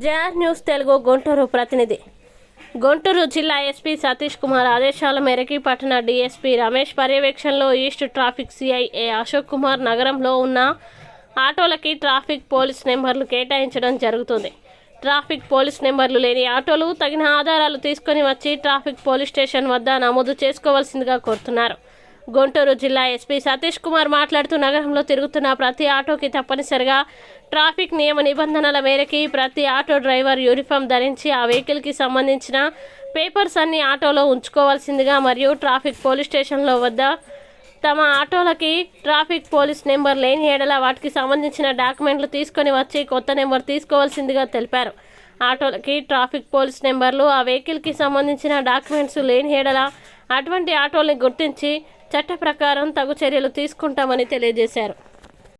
JR news Telugu Guntur ప్రతినిధి. గుంటూరు జిల్లా SP Satish Kumar ఆదేశాల మేరకు పట్టణ డీఎస్పీ రమేష్ పర్యవేక్షణలో east traffic CIA Ashok Kumar నగరంలో ఉన్న ఆటోలకి ట్రాఫిక్ పోలీస్ నెంబర్లు కేటాయించడం జరుగుతుంది. ట్రాఫిక్ పోలీస్ నెంబర్లు లేని ఆటోలు తగిన ఆధారాలు తీసుకొని వచ్చి ట్రాఫిక్ పోలీస్ స్టేషన్ వద్ద నమోదు చేసుకోవాల్సిందిగా కోరుతున్నారు. గుంటూరు జిల్లా ఎస్పీ సతీష్ కుమార్ మాట్లాడుతూ నగరంలో తిరుగుతున్న ప్రతి ఆటోకి తప్పనిసరిగా ట్రాఫిక్ నియమ నిబంధనల మేరకి ప్రతి ఆటో డ్రైవర్ యూనిఫామ్ ధరించి ఆ వెహికల్కి సంబంధించిన పేపర్స్ అన్ని ఆటోలో ఉంచుకోవాల్సిందిగా మరియు ట్రాఫిక్ పోలీస్ స్టేషన్లో వద్ద తమ ఆటోలకి ట్రాఫిక్ పోలీస్ నెంబర్ లేని ఏడల వాటికి సంబంధించిన డాక్యుమెంట్లు తీసుకొని వచ్చి కొత్త నెంబర్ తీసుకోవాల్సిందిగా తెలిపారు. ఆటోలకి ట్రాఫిక్ పోలీస్ నెంబర్లు ఆ వెహికల్కి సంబంధించిన డాక్యుమెంట్స్ లేని ఏడల అటువంటి ఆటోల్ని గుర్తించి చట్ట ప్రకారం తగు చర్యలు తీసుకుంటామని తెలియజేశారు.